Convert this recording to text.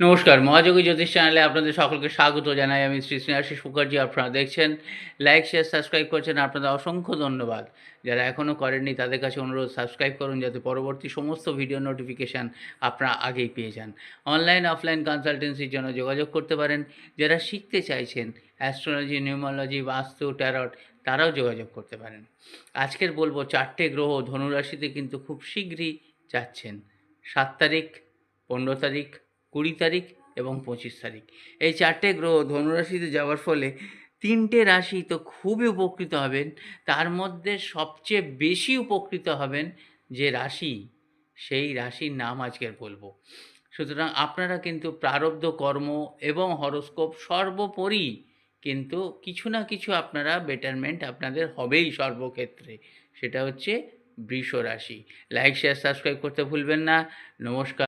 নমস্কার, মহাযোগী জ্যোতিষ চ্যানেলে আপনাদের সকলকে স্বাগত জানাই। আমি শ্রী স্নেহাশিস মুখার্জি, আপনারা দেখছেন। লাইক শেয়ার সাবস্ক্রাইব করছেন, আপনাদের অসংখ্য ধন্যবাদ। যারা এখনও করেননি, তাদের কাছে অনুরোধ সাবস্ক্রাইব করুন যাতে পরবর্তী সমস্ত ভিডিও নোটিফিকেশান আপনারা আগেই পেয়ে যান। অনলাইন অফলাইন কনসালটেন্সির জন্য যোগাযোগ করতে পারেন। যারা শিখতে চাইছেন অ্যাস্ট্রোলজি নিউমোলজি বাস্তু ট্যারট তারাও যোগাযোগ করতে পারেন। আজকের বলব, চারটে গ্রহ ধনুরাশিতে কিন্তু খুব শীঘ্রই যাচ্ছেন। সাত তারিখ, পনেরো তারিখ কুড়ি তারিখ এবং পঁচিশ তারিখ। এই চারটে গ্রহ ধনুরাশিতে যাওয়ার ফলে তিনটে রাশি তো খুবই উপকৃত হবেন। তার মধ্যে সবচেয়ে বেশি উপকৃত হবেন যে রাশি, সেই রাশির নাম আজকের বলব। সুতরাং আপনারা কিন্তু প্রারব্ধ কর্ম এবং হরস্কোপ সর্বোপরি কিন্তু কিছু না কিছু আপনারা বেটারমেন্ট আপনাদের হবেই সর্বক্ষেত্রে। সেটা হচ্ছে বৃষ রাশি। লাইক, শেয়ার, সাবস্ক্রাইব করতে ভুলবেন না। নমস্কার।